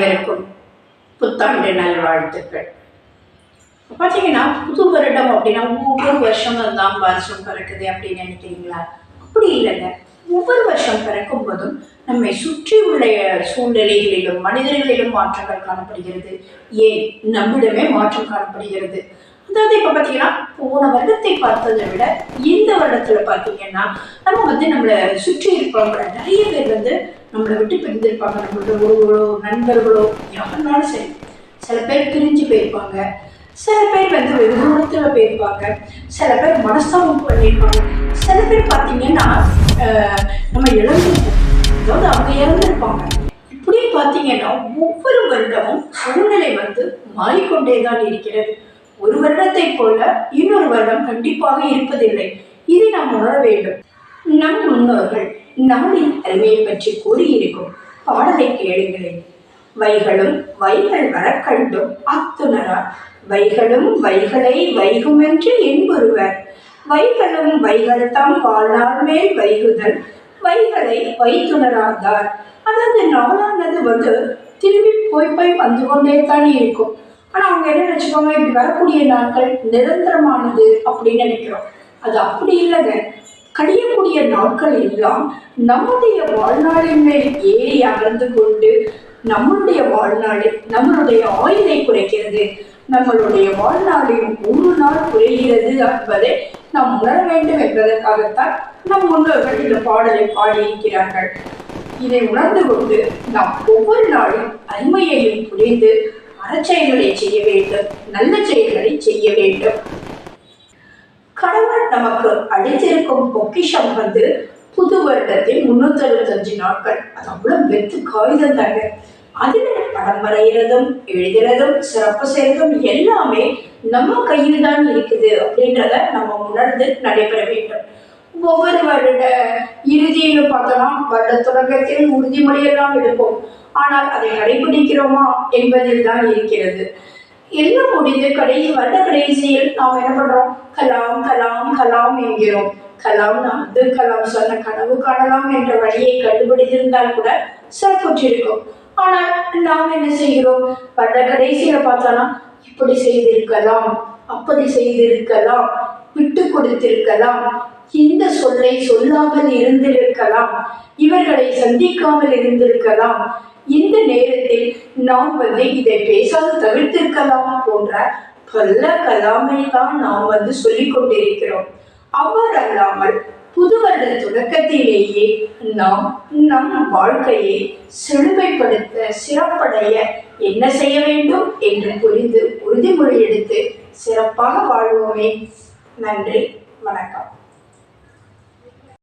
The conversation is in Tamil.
அனைவருக்கும் புத்தாண்டு நல்வாழ்த்துக்கள். பார்த்தீங்கன்னா புது வருடம் அப்படின்னா ஒவ்வொரு வருஷமும் தான் வருஷம் பிறக்குது அப்படின்னு நினைக்கிறீங்களா? அப்படி இல்லைங்க. ஒவ்வொரு வருஷம் பிறக்கும் போதும் நம்மை சுற்றி உள்ள சூழ்நிலைகளிலும் மனிதர்களிலும் மாற்றங்கள் காணப்படுகிறது. ஏன்? நம்மிடமே மாற்றம் காணப்படுகிறது. அதாவது இப்போ பார்த்தீங்கன்னா போன வருடத்தை பார்த்ததை விட இந்த வருடத்தில் பார்த்தீங்கன்னா நம்ம வந்து நம்மளை சுற்றி இருப்பவங்கள நிறைய பேர் வந்து நம்மளை விட்டு பிரிந்திருப்பாங்க. நம்மளோட உறவுகளோ நண்பர்களோ யாருனாலும் சரி. சில பேர் பிரிஞ்சு போயிருப்பாங்க. சில பேர் வந்து வெகு தூரத்தில் போயிருப்பாங்க. சில பேர் மனஸ்தாபம் பண்ணியிருப்பாங்க. சில பேர் பார்த்தீங்கன்னா நம்ம இழந்திருப்போம். அதாவது அவங்க இறந்துருப்பாங்க. இப்படி பார்த்தீங்கன்னா ஒவ்வொரு வருடமும் சூழ்நிலை வந்து மாறிக்கொண்டே தான் இருக்கிறது. ஒரு வருடத்தை போல இன்னொரு வருடம் கண்டிப்பாக இருப்பதில்லை. இதை நாம் உணர வேண்டும். நம் முன்னோர்கள் நாளின் அருமையை பற்றி கூறியிருக்கும். பாடலை கேளுங்களேன். வைகளும் வைகள் வரக்கண்டும் அத்துணரார் வைகளும் வைகளை வைகுமென்று என்பொருவர். வைகளும் வைகள் தம் வாழ்நாள் மேல் வைகுதல். வைகளை வைத்துணராதார். அதாவது நாளானது வந்து திரும்பி போய் போய் வந்து கொண்டே தான் இருக்கும். ஆனா அவங்க என்ன நினைச்சுக்கோங்க இப்படி வரக்கூடிய நாட்கள் நிரந்தரமானது அப்படின்னு நினைக்கிறோம். அது அப்படி இல்லைங்க. கழியக்கூடிய நாட்கள் எல்லாம் நம்முடைய வாழ்நாளின் மேல் ஏறி அமர்ந்து கொண்டு நம்மளுடைய வாழ்நாளில் நம்மளுடைய ஆயுதை குறைக்கிறது. நம்மளுடைய வாழ்நாளில் ஒரு நாள் குறைகிறது என்பதை நாம் உணர வேண்டும் என்பதற்காகத்தான் நம் முன்னோர்கள் இந்த பாடலை பாடியிருக்கிறார்கள். இதை உணர்ந்து கொண்டு நாம் ஒவ்வொரு நாளும் அருமையையும் புரிந்து அறச்செயல்களை செய்ய வேண்டும் நல்ல செயல்களை செய்ய வேண்டும். கடவுள் நமக்கு அளித்திருக்கும் பொக்கிஷம் வந்து புது வருடத்தில் முன்னூத்தி அறுபத்தஞ்சு நாட்கள். அது அவ்வளவு வெத்து காகிதம் தாங்க. அதில் படம் வரைகிறதும் எழுதுறதும் சிறப்பு செய்யறதும் எல்லாமே நம்ம கையில் தான் இருக்குது அப்படின்றத நம்ம உணர்ந்து நடைபெற வேண்டும். ஒவ்வொரு வருட இறுதியிலும் பார்த்தோம்னா வருட தொடக்கத்தில் உறுதிமொழியெல்லாம் எடுப்போம். ஆனால் அதை கடைபிடிக்கிறோமா என்பதில் தான் இருக்கிறது. எல்லாம் முடிந்து கடைசி வந்த கடைசியில் நாம் என்ன பண்றோம்? கலாம் கலாம் கலாம் என்கிறோம். கலாம் அப்துல் கலாம் சொன்ன கனவு காணலாம் என்ற வழியை கண்டுபிடித்திருந்தால் கூட சிறப்புற்றிருக்கும் ஆனால் நாம் என்ன செய்கிறோம்? வந்த கடைசியில பார்த்தோம்னா இப்படி செய்திருக்கலாம் அப்படி செய்திருக்கலாம் விட்டு கொடுத்திருக்கலாம் இந்த சொல்லை சொல்லாமல் இருந்திருக்கலாம் இவர்களை சந்திக்காமல் இருந்திருக்கலாம். இந்த நேரத்தில் நாம் வந்து இதை பேசாது தவிர்த்திருக்கலாம் போன்ற பல கலாமை தான் நாம் வந்து சொல்லிக் கொண்டிருக்கிறோம். அவ்வாறு அல்லாமல் புது வருட தொடக்கத்திலேயே நாம் நம் வாழ்க்கையை செழுமைப்படுத்த சிறப்படைய என்ன செய்ய வேண்டும் என்று புரிந்து உறுதிமொழி எடுத்து சிறப்பாக வாழ்வோமே. நன்றி வணக்கம்.